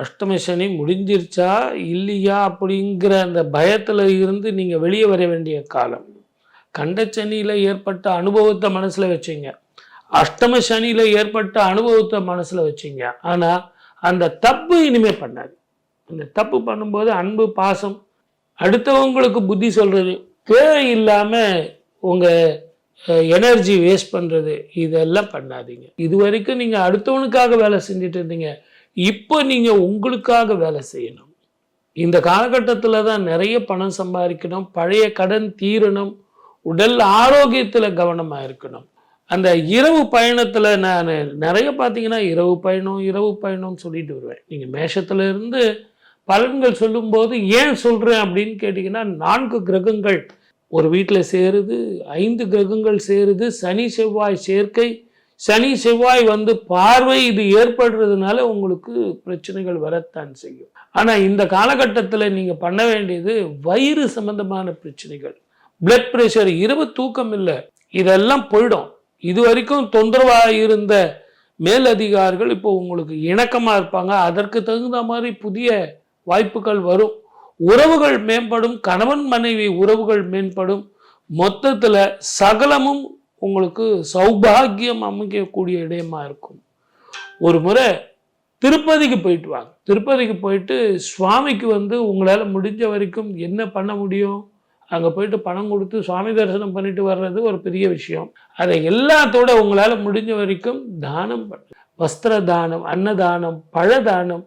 அஷ்டம சனி முடிஞ்சிருச்சா இல்லையா அப்படிங்கிற அந்த பயத்தில் இருந்து நீங்கள் வெளியே வர வேண்டிய காலம். கண்டச்சனியில் ஏற்பட்ட அனுபவத்தை மனசில் வச்சீங்க. அஷ்டம சனியில் ஏற்பட்ட அனுபவத்தை மனசில் வச்சீங்க. ஆனால் அந்த தப்பு இனிமே பண்ணாது. அந்த தப்பு பண்ணும்போது அன்பு பாசம் அடுத்தவங்களுக்கு புத்தி சொல்கிறது தேவையில்லாமல் உங்கள் எனர்ஜி வேஸ்ட் பண்ணுறது இதெல்லாம் பண்ணாதீங்க. இது வரைக்கும் நீங்கள் அடுத்தவனுக்காக வேலை செஞ்சுட்டு இருந்தீங்க. இப்போ நீங்கள் உங்களுக்காக வேலை செய்யணும். இந்த காலகட்டத்தில் தான் நிறைய பணம் சம்பாதிக்கணும் பழைய கடன் தீரணும் உடல் ஆரோக்கியத்தில் கவனமாக இருக்கணும். அந்த இரவு பயணத்தில் நான் நிறைய பார்த்தீங்கன்னா இரவு பயணம் இரவு பயணம்னு சொல்லிட்டு வருவேன். நீங்கள் மேஷத்தில் இருந்து பலன்கள் சொல்லும்போது ஏன் சொல்கிறேன் அப்படின்னு கேட்டிங்கன்னா நான்கு கிரகங்கள். ஒரு வீட்டில் சேருது ஐந்து கிரகங்கள் சேருது சனி செவ்வாய் சேர்க்கை சனி செவ்வாய் வந்து பார்வை இது ஏற்படுறதுனால உங்களுக்கு பிரச்சனைகள் வரத்தான் செய்யும். ஆனால் இந்த காலகட்டத்தில் நீங்கள் பண்ண வேண்டியது வயிறு சம்பந்தமான பிரச்சனைகள். பிளட் ப்ரெஷர் இரவு தூக்கம் இல்லை. இதெல்லாம் போயிடும். இது வரைக்கும் தொந்தரவாக இருந்த மேலதிகாரிகள் இப்போ உங்களுக்கு இணக்கமாக இருப்பாங்க. அதற்கு தகுந்த மாதிரி புதிய வாய்ப்புகள் வரும். உறவுகள் மேம்படும். கணவன் மனைவி உறவுகள் மேம்படும். மொத்தத்தில் சகலமும் உங்களுக்கு சௌபாகியம் அமைக்கக்கூடிய இடமா இருக்கும். ஒரு முறை திருப்பதிக்கு போயிட்டு வாங்க. திருப்பதிக்கு போயிட்டு சுவாமிக்கு வந்து உங்களால் முடிஞ்ச வரைக்கும் என்ன பண்ண முடியும்? அங்கே போயிட்டு பணம் கொடுத்து சுவாமி தரிசனம் பண்ணிட்டு வர்றது ஒரு பெரிய விஷயம். அதை எல்லாத்தோட உங்களால் முடிஞ்ச வரைக்கும் தானம் பண்ணு. வஸ்திர தானம் அன்னதானம் பழ தானம்